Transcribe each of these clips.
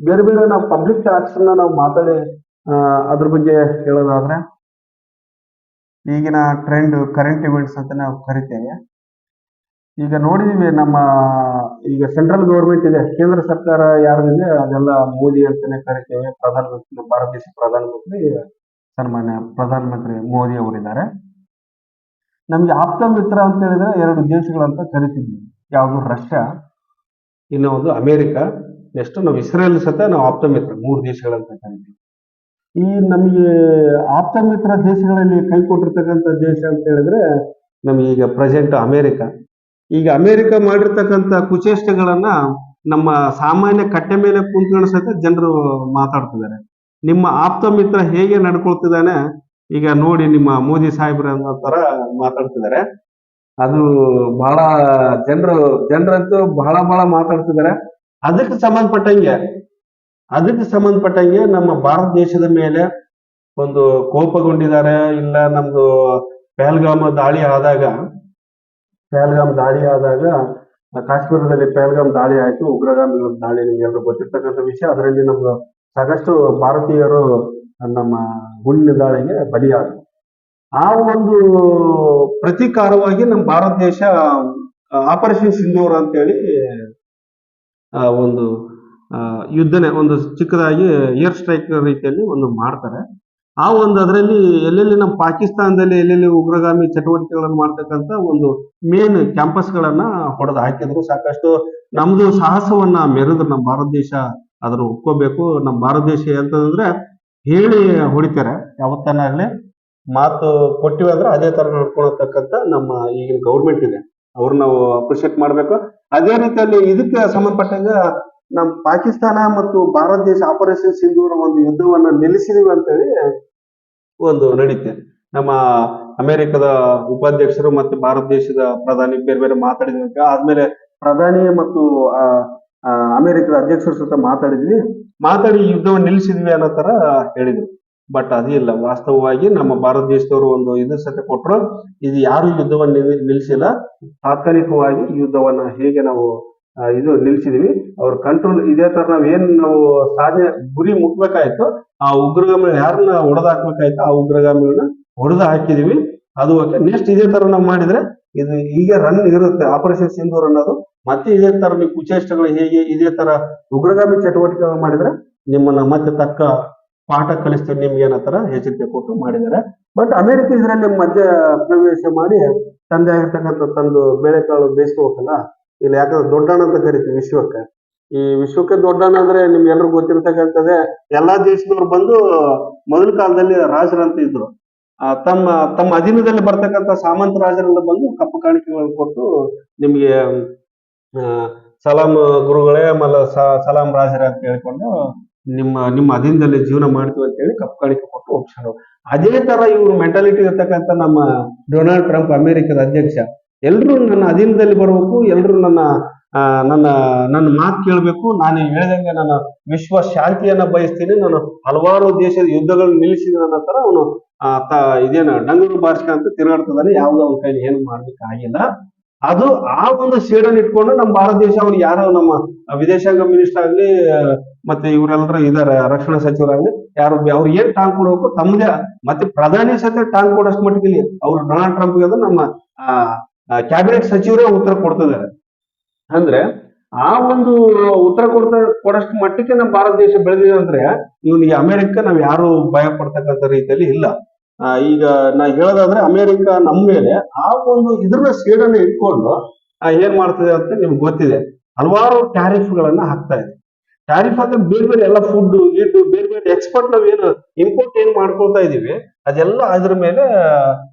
ಬೇರೆ ಬೇರೆ ನಾವು ಪಬ್ಲಿಕ್ ಟ್ಯಾಕ್ಸ್ ನಾವು ಮಾತಾಡಿ ಅದ್ರ ಬಗ್ಗೆ ಹೇಳೋದಾದ್ರೆ, ಈಗಿನ ಟ್ರೆಂಡ್ ಕರೆಂಟ್ ಇವೆಂಟ್ಸ್ ಅಂತ ನಾವು ಕರಿತೇವೆ. ಈಗ ನೋಡಿದೀವಿ ನಮ್ಮ, ಈಗ ಸೆಂಟ್ರಲ್ ಗೌರ್ಮೆಂಟ್ ಇದೆ, ಕೇಂದ್ರ ಸರ್ಕಾರ ಯಾರ್ದಿದೆ ಅದೆಲ್ಲ ಮೋದಿ ಅಂತಾನೆ ಕರಿತೇವೆ. ಪ್ರಧಾನಮಂತ್ರಿ ಭಾರತ ದೇಶ ಪ್ರಧಾನಮಂತ್ರಿ ಸನ್ಮಾನ್ಯ ಪ್ರಧಾನಮಂತ್ರಿ ಮೋದಿ ಅವರಿದ್ದಾರೆ. ನಮ್ಗೆ ಆಪ್ತ ಮಿತ್ರ ಅಂತ ಹೇಳಿದ್ರೆ ಎರಡು ದೇಶಗಳಂತ ಕರಿತಿದ್ವಿ ಯಾವುದು, ರಷ್ಯಾ ಇನ್ನೊಂದು ಅಮೆರಿಕ. ನೆಕ್ಸ್ಟ್ ನಾವು ಇಸ್ರೇಲ್ ಸತ ನಾವು ಆಪ್ತಮಿತ್ರ, ಮೂರು ದೇಶಗಳಂತ ಕರಿತೀವಿ. ಈ ನಮಗೆ ಆಪ್ತಮಿತ್ರ ದೇಶಗಳಲ್ಲಿ ಕೈ ಕೊಟ್ಟಿರ್ತಕ್ಕಂಥ ದೇಶ ಅಂತ ಹೇಳಿದ್ರೆ ನಮಗೆ ಈಗ ಪ್ರೆಸೆಂಟ್ ಅಮೇರಿಕ. ಈಗ ಅಮೇರಿಕ ಮಾಡಿರ್ತಕ್ಕಂಥ ಕುಚೇಷ್ಟಗಳನ್ನ ನಮ್ಮ ಸಾಮಾನ್ಯ ಕಟ್ಟೆ ಮೇಲೆ ಕುಂತ್ಕೊಂಡು ಸಹಿತ ಜನರು ಮಾತಾಡ್ತಿದ್ದಾರೆ. ನಿಮ್ಮ ಆಪ್ತ ಮಿತ್ರ ಹೇಗೆ ನಡ್ಕೊಳ್ತಿದ್ದಾನೆ ಈಗ ನೋಡಿ ನಿಮ್ಮ ಮೋದಿ ಸಾಹೇಬ್ರ ಅನ್ನೋ ತರ ಮಾತಾಡ್ತಿದ್ದಾರೆ. ಅದು ಬಹಳ ಜನರು, ಜನರಂತೂ ಬಹಳ ಬಹಳ ಮಾತಾಡ್ತಿದ್ದಾರೆ. ಅದಕ್ಕೆ ಸಂಬಂಧಪಟ್ಟಂಗೆ ಅದಕ್ಕೆ ಸಂಬಂಧಪಟ್ಟಂಗೆ ನಮ್ಮ ಭಾರತ ದೇಶದ ಮೇಲೆ ಒಂದು ಕೋಪಗೊಂಡಿದ್ದಾರೆ, ಇಲ್ಲ ನಮ್ದು ಪಹಲ್ಗಾಮ್ ದಾಳಿ ಆದಾಗ, ಪಹಲ್ಗಾಮ್ ದಾಳಿ ಆದಾಗ, ಕಾಶ್ಮೀರದಲ್ಲಿ ಪಹಲ್ಗಾಮ್ ದಾಳಿ ಆಯ್ತು, ಉಗ್ರಗಾಮಿಗಳ ದಾಳಿ ನಿಮ್ಗೆಲ್ಲರೂ ಗೊತ್ತಿರ್ತಕ್ಕಂಥ ವಿಷಯ. ಅದರಲ್ಲಿ ನಮ್ದು ಸಾಕಷ್ಟು ಭಾರತೀಯರು ನಮ್ಮ ಗುಂಡಿನ ದಾಳಿಗೆ ಬಲಿಯಾದರು. ಆ ಒಂದು ಪ್ರತೀಕಾರವಾಗಿ ನಮ್ಮ ಭಾರತ ದೇಶ ಆಪರೇಷನ್ ಸಿಂಧೂರ್ ಅಂತೇಳಿ ಒಂದು ಯುದ್ಧನೆ, ಒಂದು ಚಿಕ್ಕದಾಗಿ ಏರ್ ಸ್ಟ್ರೈಕ್ ರೀತಿಯಲ್ಲಿ ಒಂದು ಮಾಡ್ತಾರೆ. ಆ ಒಂದು ಅದರಲ್ಲಿ ಎಲ್ಲೆಲ್ಲಿ ನಮ್ಮ ಪಾಕಿಸ್ತಾನದಲ್ಲಿ ಎಲ್ಲೆಲ್ಲಿ ಉಗ್ರಗಾಮಿ ಚಟುವಟಿಕೆಗಳನ್ನು ಮಾಡ್ತಕ್ಕಂಥ ಒಂದು ಮೇನ್ ಕ್ಯಾಂಪಸ್ಗಳನ್ನ ಹೊಡೆದು ಹಾಕಿದ್ರು. ಸಾಕಷ್ಟು ನಮ್ದು ಸಾಹಸವನ್ನ ಮೆರೆದ್ರು ನಮ್ಮ ಭಾರತ ದೇಶ ಅದನ್ನು ಒಪ್ಕೋಬೇಕು. ನಮ್ಮ ಭಾರತ ದೇಶ ಅಂತಂದ್ರೆ ಹೇಳಿ ಹೊಡಿತಾರೆ. ಯಾವತ್ತನಾಗ್ಲಿ ಮಾತು ಕೊಟ್ಟಿವಿ ಅಂದ್ರೆ ಅದೇ ತರ ನೋಡ್ಕೊಳತಕ್ಕಂಥ ನಮ್ಮ ಈಗಿನ ಗೌರ್ಮೆಂಟ್ ಇದೆ. ಅವ್ರನ್ನ ನಾವು ಅಪ್ರಿಶಿಯೇಟ್ ಮಾಡ್ಬೇಕು. ಅದೇ ರೀತಿಯಲ್ಲಿ ಇದಕ್ಕೆ ಸಂಬಂಧಪಟ್ಟಂಗ ನಮ್ ಪಾಕಿಸ್ತಾನ ಮತ್ತು ಭಾರತ ದೇಶ ಆಪರೇಷನ್ ಸಿಂಧೂರ ಒಂದು ಯುದ್ಧವನ್ನ ನಿಲ್ಲಿಸಿದೀವಿ ಅಂತೇಳಿ ಒಂದು ನಡೀತೆ. ನಮ್ಮ ಅಮೆರಿಕದ ಉಪಾಧ್ಯಕ್ಷರು ಮತ್ತು ಭಾರತ ದೇಶದ ಪ್ರಧಾನಿ ಬೇರೆ ಬೇರೆ ಮಾತಾಡಿದ್ವಿ ಆದ್ಮೇಲೆ ಪ್ರಧಾನಿ ಮತ್ತು ಅಮೆರಿಕದ ಅಧ್ಯಕ್ಷರ ಸುತ್ತ ಮಾತಾಡಿದ್ವಿ. ಮಾತಾಡಿ ಯುದ್ಧವನ್ನು ನಿಲ್ಲಿಸಿದ್ವಿ ಅನ್ನೋ ತರ ಹೇಳಿದ್ರು. ಬಟ್ ಅದಿಲ್ಲ ವಾಸ್ತವವಾಗಿ ನಮ್ಮ ಭಾರತ ದೇಶದವರು ಒಂದು ಇದು ಸತ್ಯ ಕೊಟ್ಟರು ಇದು ಯಾರು ಯುದ್ಧವನ್ನು ನಿಲ್- ನಿಲ್ಲಿಸಿಲ್ಲ ತಾತ್ಕಾಲಿಕವಾಗಿ ಯುದ್ಧವನ್ನ ಹೇಗೆ ನಾವು ಇದು ನಿಲ್ಸಿದೀವಿ, ಅವ್ರ ಕಂಟ್ರೋಲ್ ಇದೇ ತರ ನಾವ್ ಏನ್ ನಾವು ಸಾಧನೆ ಗುರಿ ಮುಟ್ಬೇಕಾಯ್ತು, ಆ ಉಗ್ರಗಾಮಿ ಯಾರನ್ನ ಹೊಡೆದಾಕ್ಬೇಕಾಯ್ತು, ಆ ಉಗ್ರಗಾಮಿಗಳನ್ನ ಹೊಡೆದು ಹಾಕಿದೀವಿ ಅದು ಓಕೆ ನೆಕ್ಸ್ಟ್ ಇದೇ ತರ ನಾವು ಮಾಡಿದ್ರೆ, ಇದು ಈಗ ರನ್ ಇರುತ್ತೆ. ಆಪರೇಷನ್ ಸಿಂಧೂರ್ ಅನ್ನೋದು. ಮತ್ತೆ ಇದೇ ತರ ನೀವು ಕುಚೇಷ್ಟಗಳು ಹೇಗೆ, ಇದೇ ತರ ಉಗ್ರಗಾಮಿ ಚಟುವಟಿಕೆಗಳು ಮಾಡಿದ್ರೆ, ನಿಮ್ಮನ್ನ ಮತ್ತೆ ತಕ್ಕ ಪಾಠ ಕಲಿಸ್ತೀವಿ ನಿಮ್ಗೆ ಏನತ್ತಾರ ಎಚ್ಚರಿಕೆ ಕೊಟ್ಟು ಮಾಡಿದ್ದಾರೆ. ಬಟ್ ಅಮೆರಿಕ ಇದರಲ್ಲಿ ಮಧ್ಯ ಪ್ರವೇಶ ಮಾಡಿ ತಂದೆ ಆಗಿರ್ತಕ್ಕಂಥ ತಂದು ಬೇಳೆಕಾಳು ಬೇಯಿಸ್ಕೋಬೇಕಲ್ಲ ಇಲ್ಲ, ಯಾಕಂದ್ರೆ ದೊಡ್ಡಣ್ಣ ಅಂತ ಕರಿತೀವಿ ವಿಶ್ವಕ್ಕೆ. ಈ ವಿಶ್ವಕ್ಕೆ ದೊಡ್ಡಣ್ಣ ಅಂದ್ರೆ ನಿಮ್ಗೆ ಎಲ್ರಿಗೂ ಗೊತ್ತಿರ್ತಕ್ಕಂಥದ್ದೇ ಎಲ್ಲಾ ದೇಶದವ್ರು ಬಂದು ಮೊದಲ ಕಾಲದಲ್ಲಿ ರಾಜರಂತ ಇದ್ರು. ತಮ್ಮ ತಮ್ಮ ಅಧೀನದಲ್ಲಿ ಬರ್ತಕ್ಕಂಥ ಸಾಮಂತ ರಾಜರೆಲ್ಲ ಬಂದು ಕಪ್ಪು ಕಾಣಿಕೆಗಳನ್ನು ಕೊಟ್ಟು ನಿಮ್ಗೆ ಸಲಾಂ ಗುರುಗಳೇ, ಆಮೇಲೆ ಸಲಾಂ ರಾಜರೇ ಅಂತ ಹೇಳ್ಕೊಂಡು ನಿಮ್ಮ ನಿಮ್ಮ ಅಧೀನದಲ್ಲಿ ಜೀವನ ಮಾಡ್ತೀವಿ ಅಂತ ಹೇಳಿ ಕಪ್ಪು ಕಾಣಿಕೆ ಕೊಟ್ಟು ಹೋಗ್ತಾರೆ ಅದೇ ತರ ಇವ್ರ ಮೆಂಟಾಲಿಟಿ ಇರ್ತಕ್ಕಂಥ ನಮ್ಮ ಡೊನಾಲ್ಡ್ ಟ್ರಂಪ್ ಅಮೆರಿಕದ ಅಧ್ಯಕ್ಷ, ಎಲ್ರು ನನ್ನ ಅಧೀನದಲ್ಲಿ ಬರಬೇಕು ಎಲ್ಲರೂ ನನ್ನ ನನ್ನ ನನ್ನ ಮಾತು ಕೇಳಬೇಕು, ನಾನು ಹೇಳ್ದಂಗೆ ನನ್ನ ವಿಶ್ವ ಶಾಂತಿಯನ್ನ ಬಯಸ್ತೀನಿ, ನಾನು ಹಲವಾರು ದೇಶದ ಯುದ್ಧಗಳನ್ನ ನಿಲ್ಲಿಸಿದ ನಂತರ ತರ ಅವನು ಇದೇನ ಡಂಗೂರು ಬಾರಿಸ್ಕೊಂತ ತಿರುಗಾಡ್ತದಾನೆ ಯಾವ್ದೋ ಅವ್ನ ಕೈಲಿ ಏನು ಮಾಡ್ಲಿಕ್ಕೆ ಆಗಿಲ್ಲ. ಅದು ಆ ಒಂದು ಸೇಡನ್ನು ಇಟ್ಕೊಂಡು ನಮ್ಮ ಭಾರತ ದೇಶ ಅವ್ರು ಯಾರು ನಮ್ಮ ವಿದೇಶಾಂಗ ಮಿನಿಸ್ಟರ್ ಆಗ್ಲಿ ಮತ್ತೆ ಇವರೆಲ್ಲರೂ ಇದಾರೆ, ರಕ್ಷಣಾ ಸಚಿವರಾಗಿ. ಯಾರು ಅವ್ರು ಏನ್ ಟಾಂಗ್ ಕೊಡಬೇಕು ತಮ್ಮದೇ ಮತ್ತೆ ಪ್ರಧಾನಿ ಸತ್ಯ ಟಾಂಗ್ ಕೊಡೋಷ್ಟು ಮಟ್ಟಿಗೆ ಅವ್ರು ಡೊನಾಲ್ಡ್ ಟ್ರಂಪ್ ಅದು ನಮ್ಮ ಕ್ಯಾಬಿನೆಟ್ ಸಚಿವರೇ ಉತ್ತರ ಕೊಡ್ತಿದ್ದಾರೆ. ಅಂದ್ರೆ ಆ ಒಂದು ಉತ್ತರ ಕೊಡ್ತಾ ಕೊಡೋಷ್ಟು ಮಟ್ಟಕ್ಕೆ ನಮ್ಮ ಭಾರತ ದೇಶ ಬೆಳೆದಿದೆ ಅಂದ್ರೆ, ಇವನಿಗೆ ಅಮೆರಿಕ ನಾವ್ ಯಾರು ಭಯ ಪಡ್ತಕ್ಕಂಥ ರೀತಿಯಲ್ಲಿ ಇಲ್ಲ. ಈಗ ನಾ ಹೇಳೋದಾದ್ರೆ ಅಮೆರಿಕ ನಮ್ಮ ಮೇಲೆ ಆ ಒಂದು ಇದ್ರ ಸೇಡನ್ನ ಇಟ್ಕೊಂಡು ಏನ್ ಮಾಡ್ತದೆ ಅಂತ ನಿಮ್ಗೆ ಗೊತ್ತಿದೆ. ಹಲವಾರು ಟ್ಯಾರಿಫ್ ಗಳನ್ನ ಹಾಕ್ತಾ ಇದೆ. ಟ್ಯಾರಿಫ್ ಅಂದ್ರೆ ಬೇರೆ ಬೇರೆ ಎಲ್ಲ ಫುಡ್ ಇಟ್ಟು ಬೇರೆ ಬೇರೆ ಎಕ್ಸ್ಪೋರ್ಟ್ ನಾವು ಏನು ಇಂಪೋರ್ಟ್ ಏನ್ ಮಾಡ್ಕೊಳ್ತಾ ಇದೀವಿ, ಅದೆಲ್ಲ ಅದ್ರ ಮೇಲೆ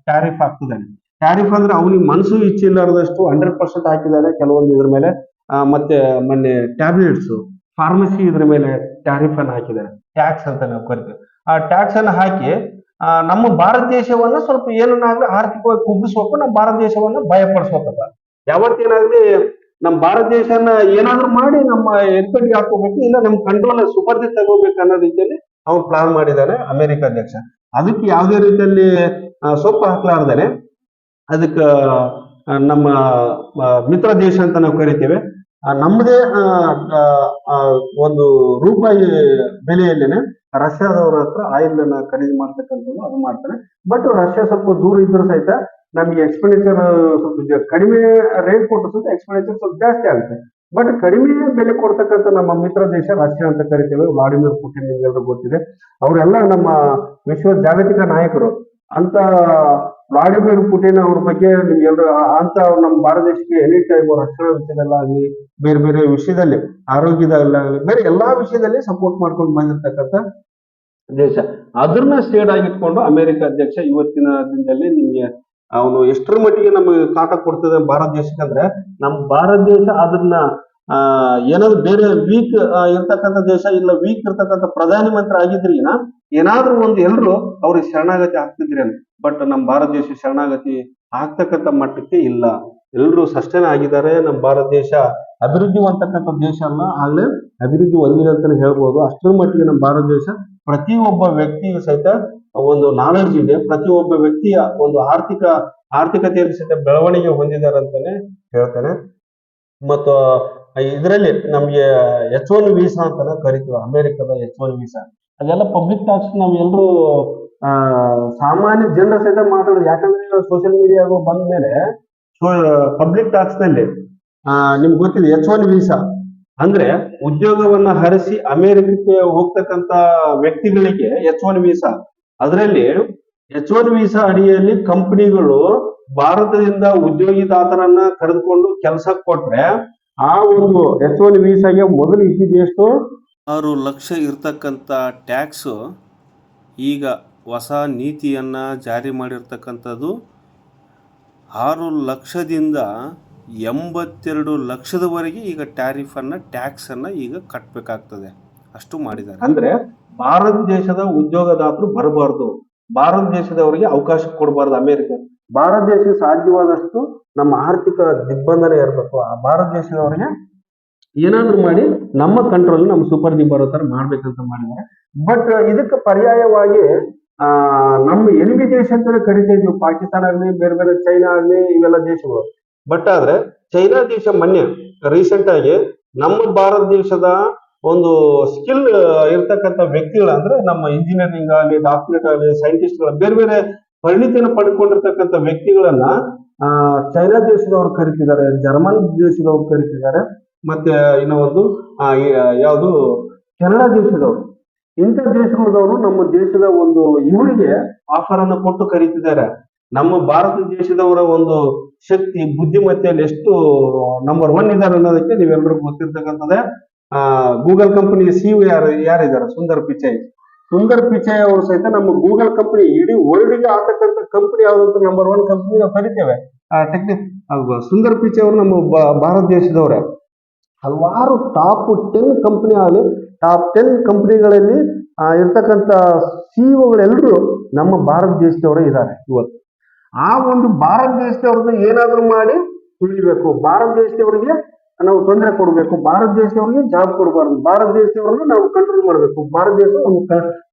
ಟ್ಯಾರಿಫ್ ಹಾಕ್ತಿದ್ದಾನೆ ಟ್ಯಾರಿಫ್ ಅಂದ್ರೆ ಅವನಿಗೆ ಮನಸ್ಸು ಇಚ್ಛೆ ಇಲ್ಲಾರದಷ್ಟು ಹಂಡ್ರೆಡ್ ಪರ್ಸೆಂಟ್ ಹಾಕಿದ್ದಾನೆ ಕೆಲವೊಂದು ಇದ್ರ ಮೇಲೆ ಮತ್ತೆ ಮೊನ್ನೆ ಟ್ಯಾಬ್ಲೆಟ್ಸ್ ಫಾರ್ಮಸಿ ಇದ್ರ ಮೇಲೆ ಟ್ಯಾರಿಫ್ ಅನ್ನು ಹಾಕಿದ್ದಾರೆ. ಟ್ಯಾಕ್ಸ್ ಅಂತ ನಾವು ಕರಿತೀವಿ. ಆ ಟ್ಯಾಕ್ಸ್ ಅನ್ನು ಹಾಕಿ ನಮ್ಮ ಭಾರತ ದೇಶವನ್ನ ಸ್ವಲ್ಪ ಏನನ್ನಾಗ್ಲಿ ಆರ್ಥಿಕವಾಗಿ ಕುಗ್ಗಿಸ್ಬೇಕು, ನಮ್ಮ ಭಾರತ ದೇಶವನ್ನ ಭಯಪಡಿಸ್ಬೇಕಲ್ಲ ಯಾವತ್ತೇನಾಗ್ಲಿ ನಮ್ಮ ಭಾರತ ದೇಶನ ಏನಾದ್ರು ಮಾಡಿ ನಮ್ಮ ಎಡ್ಕಟ್ಟಿಗೆ ಹಾಕೋಬೇಕು ಇಲ್ಲ ನಮ್ಮ ಕಂಟ್ರೋಲ್ ಸುಪರ್ದಿ ತಗೋಬೇಕು ಅನ್ನೋ ರೀತಿಯಲ್ಲಿ ಅವ್ನು ಪ್ಲಾನ್ ಮಾಡಿದ್ದಾನೆ ಅಮೆರಿಕ ಅಧ್ಯಕ್ಷ. ಅದಕ್ಕೆ ಯಾವುದೇ ರೀತಿಯಲ್ಲಿ ಸೊಪ್ಪು ಹಾಕ್ಲಾರ್ದೇನೆ. ಅದಕ್ಕೆ ನಮ್ಮ ಮಿತ್ರ ದೇಶ ಅಂತ ನಾವು ಕರಿತೇವೆ. ನಮ್ಮದೇ ಒಂದು ರೂಪಾಯಿ ಬೆಲೆಯಲ್ಲೇನೆ ರಷ್ಯಾದವ್ರ ಹತ್ರ ಆಯಿಲ್ ಅನ್ನ ಖರೀದಿ ಮಾಡ್ತಕ್ಕಂಥದ್ದು ಅದು ಮಾಡ್ತಾರೆ. ಬಟ್ ರಷ್ಯಾ ಸ್ವಲ್ಪ ದೂರ ಇದ್ರೂ ಸಹಿತ ನಮಗೆ ಎಕ್ಸ್ಪೆಂಡಿಚರ್ ಸ್ವಲ್ಪ ಕಡಿಮೆ ರೇಟ್ ಕೊಟ್ಟು ಸ್ವಲ್ಪ ಎಕ್ಸ್ಪೆಂಡಿಚರ್ ಸ್ವಲ್ಪ ಜಾಸ್ತಿ ಆಗುತ್ತೆ. ಬಟ್ ಕಡಿಮೆ ಬೆಲೆ ಕೊಡ್ತಕ್ಕಂಥ ನಮ್ಮ ಮಿತ್ರ ದೇಶ ರಷ್ಯಾ ಅಂತ ಕರಿತೇವೆ. ವ್ಲಾಡಿಮಿರ್ ಪುಟಿನ್ ಎಲ್ಲರೂ ಗೊತ್ತಿದೆ. ಅವರೆಲ್ಲ ನಮ್ಮ ವಿಶ್ವ ಜಾಗತಿಕ ನಾಯಕರು. ಅಂತ ವ್ಲಾಡಿಮಿರ್ ಪುಟಿನ್ ಅವ್ರ ಬಗ್ಗೆ ನಿಮ್ಗೆಲ್ಲರೂ ಅಂತ ನಮ್ಮ ಭಾರತ ದೇಶಕ್ಕೆ ಎನಿ ಟೈಮ್ ರಕ್ಷಣಾ ವಿಷಯದಲ್ಲಾಗ್ಲಿ ಬೇರೆ ಬೇರೆ ವಿಷಯದಲ್ಲಿ ಆರೋಗ್ಯದಲ್ಲಾಗಲಿ ಬೇರೆ ಎಲ್ಲಾ ವಿಷಯದಲ್ಲಿ ಸಪೋರ್ಟ್ ಮಾಡ್ಕೊಂಡು ಬಂದಿರ್ತಕ್ಕಂಥ ದೇಶ. ಅದನ್ನ ಸ್ಟೇಡ್ ಆಗಿಟ್ಕೊಂಡು ಅಮೆರಿಕ ಅಧ್ಯಕ್ಷ ಇವತ್ತಿನ ದಿನದಲ್ಲಿ ನಿಮ್ಗೆ ಅವನು ಎಷ್ಟರ ಮಟ್ಟಿಗೆ ನಮಗೆ ಕಾಟ ಕೊಡ್ತದೆ ಭಾರತ ದೇಶಕ್ಕೆ ಅಂದ್ರೆ ನಮ್ಮ ಭಾರತ ದೇಶ ಅದನ್ನ, ಆ, ಏನಾದ್ರು ಬೇರೆ ವೀಕ್ ಇರ್ತಕ್ಕಂಥ ದೇಶ ಇಲ್ಲ ವೀಕ್ ಇರ್ತಕ್ಕಂಥ ಪ್ರಧಾನಿ ಮಂತ್ರಿ ಏನಾದ್ರೂ ಒಂದು ಎಲ್ರು ಅವ್ರಿಗೆ ಶರಣಾಗತಿ ಆಗ್ತಿದ್ರಿ ಬಟ್ ನಮ್ಮ ಭಾರತ ದೇಶ ಶರಣಾಗತಿ ಆಗ್ತಕ್ಕಂಥ ಮಟ್ಟಕ್ಕೆ ಇಲ್ಲ. ಎಲ್ಲರೂ ಸಸ್ಟೈನ್ ಆಗಿದ್ದಾರೆ. ನಮ್ಮ ಭಾರತ ದೇಶ ಅಭಿವೃದ್ಧಿ ಹೊಂದತಕ್ಕಂಥ ದೇಶ ಅಲ್ಲ. ಆಗ್ಲೇ ಅಭಿವೃದ್ಧಿ ಹೊಂದಿದೆ ಅಂತಾನೆ ಹೇಳ್ಬೋದು. ಅಷ್ಟರ ಮಟ್ಟಿಗೆ ನಮ್ಮ ಭಾರತ ದೇಶ ಪ್ರತಿಯೊಬ್ಬ ವ್ಯಕ್ತಿಯು ಸಹಿತ ಒಂದು ನಾಲೆಡ್ಜ್ ಇದೆ. ಪ್ರತಿಯೊಬ್ಬ ವ್ಯಕ್ತಿಯ ಒಂದು ಆರ್ಥಿಕ, ಆರ್ಥಿಕತೆ ಸಹಿತ ಬೆಳವಣಿಗೆ ಹೊಂದಿದ್ದಾರೆ ಅಂತಾನೆ ಹೇಳ್ತೇನೆ. ಮತ್ತು ಇದರಲ್ಲಿ ನಮ್ಗೆ ಎಚ್ ಒನ್ ವೀಸಾ ಅಂತಾನೆ ಕರಿತೀವಿ, ಅಮೆರಿಕದ ಎಚ್ ಒನ್ ವೀಸಾ ಅದೆಲ್ಲ ಪಬ್ಲಿಕ್ ಟಾಕ್ಸ್ ನಾವ್ ಎಲ್ರು ಆ, ಸಾಮಾನ್ಯ ಜನರ ಸಹಿತ ಮಾತಾಡೋದು. ಯಾಕಂದ್ರೆ ಸೋಷಿಯಲ್ ಮೀಡಿಯಾ ಬಂದ ಮೇಲೆ ಪಬ್ಲಿಕ್ ಟಾಕ್ಸ್ನಲ್ಲಿ ನಿಮ್ಗೆ ಗೊತ್ತಿದೆ ಎಚ್ ಒನ್ ವೀಸಾ ಅಂದ್ರೆ ಉದ್ಯೋಗವನ್ನ ಹರಿಸಿ ಅಮೆರಿಕಕ್ಕೆ ಹೋಗ್ತಕ್ಕಂತ ವ್ಯಕ್ತಿಗಳಿಗೆ ಎಚ್ ಒನ್ ವೀಸಾ ಅದರಲ್ಲಿ ಎಚ್ ಒನ್ ವಿಸಾ ಅಡಿಯಲ್ಲಿ ಕಂಪನಿಗಳು ಭಾರತದಿಂದ ಉದ್ಯೋಗಿದಾತರನ್ನ ಕರೆದುಕೊಂಡು ಕೆಲಸ ಕೊಟ್ರೆ ಆ ಒಂದು ಎಚ್ ಒನ್ ವಿಸಾಗೆ ಮೊದಲು ಇದ್ದಿದ್ದು ಎಷ್ಟು? ಆರು ಲಕ್ಷ ಇರ್ತಕ್ಕಂಥ ಟ್ಯಾಕ್ಸು ಈಗ ಹೊಸ ನೀತಿಯನ್ನು ಜಾರಿ ಮಾಡಿರ್ತಕ್ಕಂಥದ್ದು. ಆರು ಲಕ್ಷದಿಂದ ಎಂಬತ್ತೆರಡು ಲಕ್ಷದವರೆಗೆ ಈಗ ಟ್ಯಾರಿಫನ್ನು ಟ್ಯಾಕ್ಸನ್ನು ಈಗ ಕಟ್ಟಬೇಕಾಗ್ತದೆ ಅಷ್ಟು ಮಾಡಿದ್ದಾರೆ. ಅಂದ್ರೆ ಭಾರತ ದೇಶದ ಉದ್ಯೋಗದಾತರು ಬರಬಾರ್ದು. ಭಾರತ ದೇಶದವರಿಗೆ ಅವಕಾಶ ಕೊಡಬಾರ್ದು ಅಮೆರಿಕ. ಭಾರತ ದೇಶ ಸಾಧ್ಯವಾದಷ್ಟು ನಮ್ಮ ಆರ್ಥಿಕ ದಿಗ್ಬಂಧನ ಇರಬೇಕು. ಆ ಭಾರತ ದೇಶದವರಿಗೆ ಏನಾದ್ರು ಮಾಡಿ ನಮ್ಮ ಕಂಟ್ರೋಲ್ ನಮ್ಮ ಸೂಪರ್ ದಿ ಬರೋ ತರ ಮಾಡ್ಬೇಕಂತ ಮಾಡಿದ್ದಾರೆ. ಬಟ್ ಇದಕ್ಕೆ ಪರ್ಯಾಯವಾಗಿ, ಆ, ನಮ್ಮ ಎನಿಮಿ ದೇಶ ಅಂತ ಕರಿತಾ ಇದ್ವಿ. ಪಾಕಿಸ್ತಾನ ಆಗ್ಲಿ, ಬೇರೆ ಬೇರೆ ಚೈನಾ ಆಗ್ಲಿ, ಇವೆಲ್ಲ ದೇಶಗಳು. ಬಟ್ ಆದ್ರೆ, ಚೈನಾ ದೇಶ ಮೊನ್ನೆ ರೀಸೆಂಟ್ ಆಗಿ ನಮ್ಮ ಭಾರತ ದೇಶದ ಒಂದು ಸ್ಕಿಲ್ ಇರ್ತಕ್ಕಂಥ ವ್ಯಕ್ತಿಗಳ ಅಂದ್ರೆ ನಮ್ಮ ಇಂಜಿನಿಯರಿಂಗ್ ಆಗಲಿ ಡಾಕ್ಟರೇಟ್ ಆಗಲಿ ಸೈಂಟಿಸ್ಟ್ಗಳ ಬೇರೆ ಬೇರೆ ಪರಿಣಿತಿಯನ್ನು ಪಡ್ಕೊಂಡಿರ್ತಕ್ಕಂಥ ವ್ಯಕ್ತಿಗಳನ್ನ ಚೈನಾ ದೇಶದವ್ರು ಕರಿತಿದ್ದಾರೆ, ಜರ್ಮನ್ ದೇಶದವ್ರು ಕರಿತಿದ್ದಾರೆ, ಮತ್ತೆ ಇನ್ನೂ ಒಂದು ಯಾವುದು ಕೆನಡಾ ದೇಶದವರು. ಇಂಥ ದೇಶಗಳದವರು ನಮ್ಮ ದೇಶದ ಒಂದು ಇವರಿಗೆ ಆಫರ್ ಅನ್ನು ಕೊಟ್ಟು ಕರೀತಿದ್ದಾರೆ. ನಮ್ಮ ಭಾರತ ದೇಶದವರ ಒಂದು ಶಕ್ತಿ, ಬುದ್ಧಿಮತ್ತೆಯಲ್ಲಿ ಎಷ್ಟು ನಂಬರ್ ಒನ್ ಇದ್ದಾರೆ ಅನ್ನೋದಕ್ಕೆ ನೀವೆಲ್ಲರಿಗೂ ಗೊತ್ತಿರ್ತಕ್ಕಂಥದ್ದೇ. ಗೂಗಲ್ ಕಂಪನಿಯ ಸಿಇಒ ಯಾರು, ಯಾರಿದ್ದಾರೆ? ಸುಂದರ್ ಪಿಚೈ. ಸುಂದರ್ ಪಿಚೈ ಅವರು ಸಹಿತ ನಮ್ಮ ಗೂಗಲ್ ಕಂಪನಿ ಇಡೀ ವರ್ಲ್ಡ್ಗೆ ಆತಕ್ಕಂಥ ಕಂಪನಿ ಯಾವ್ದಂತ ನಂಬರ್ ಒನ್ ಕಂಪನಿ ನಾವು ಕರಿತೇವೆ. ಟೆಕ್ನಿಕ್ ಸುಂದರ್ ಪಿಚೈ ಅವರು ನಮ್ಮ ಭಾರತ ದೇಶದವ್ರೆ. ಹಲವಾರು ಟಾಪ್ ಟೆನ್ ಕಂಪನಿ ಆಗಲಿ ಟಾಪ್ ಟೆನ್ ಕಂಪನಿಗಳಲ್ಲಿ ಇರ್ತಕ್ಕಂಥ ಸಿಇಒಗಳೆಲ್ಲರೂ ನಮ್ಮ ಭಾರತ ದೇಶದವರೇ ಇದ್ದಾರೆ ಇವತ್ತು. ಆ ಒಂದು ಭಾರತ ದೇಶದವ್ರನ್ನ ಏನಾದ್ರೂ ಮಾಡಿ ತುಳಿಬೇಕು. ಭಾರತ ದೇಶದವರಿಗೆ ನಾವು ತೊಂದರೆ ಕೊಡಬೇಕು. ಭಾರತ ದೇಶದವ್ರಿಗೆ ಜಾಬ್ ಕೊಡಬಾರದು. ಭಾರತ ದೇಶದವ್ರನ್ನ ನಾವು ಕಂಟ್ರೋಲ್ ಮಾಡಬೇಕು. ಭಾರತ ದೇಶ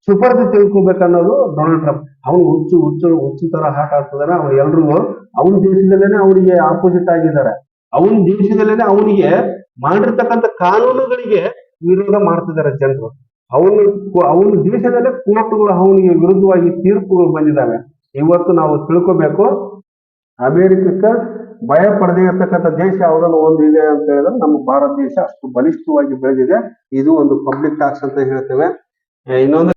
ಸುಪರ್ದಿ ತಿಳ್ಕೊಬೇಕು ಅನ್ನೋದು ಡೊನಾಲ್ಡ್ ಟ್ರಂಪ್ ಅವನು ಹುಚ್ಚು ಹುಚ್ಚು ಹುಚ್ಚು ತರ ಹಾಟ್ ಆಡ್ತಿದಾನೆ ಅವ್ನು ಎಲ್ರಿಗೂ ಅವನ ದೇಶದಲ್ಲೇನೆ ಅವರಿಗೆ ಆಪೋಸಿಟ್ ಆಗಿದ್ದಾರೆ. ಅವನ ದೇಶದಲ್ಲೇನೆ ಅವನಿಗೆ ಮಾಡಿರ್ತಕ್ಕಂಥ ಕಾನೂನುಗಳಿಗೆ ವಿರೋಧ ಮಾಡ್ತಿದ್ದಾರೆ ಜನರು. ಅವನು ಅವನ ದೇಶದಲ್ಲೇ ಕೋರ್ಟ್ಗಳು ಅವನಿಗೆ ವಿರುದ್ಧವಾಗಿ ತೀರ್ಪುಗಳು ಬಂದಿದ್ದಾವೆ. ಇವತ್ತು ನಾವು ತಿಳ್ಕೊಬೇಕು, ಅಮೆರಿಕಕ್ಕೆ ಭಯ ಪಡೆದೇ ಇರತಕ್ಕಂಥ ದೇಶ ಯಾವುದನ್ನು ಒಂದು ಇದೆ ಅಂತ ಹೇಳಿದ್ರೆ ನಮ್ಮ ಭಾರತ ದೇಶ ಅಷ್ಟು ಬಲಿಷ್ಠವಾಗಿ ಬೆಳೆದಿದೆ. ಇದು ಒಂದು ಪಬ್ಲಿಕ್ ಟಾಕ್ಸ್ ಅಂತ ಹೇಳ್ತೇವೆ. ಇನ್ನೊಂದು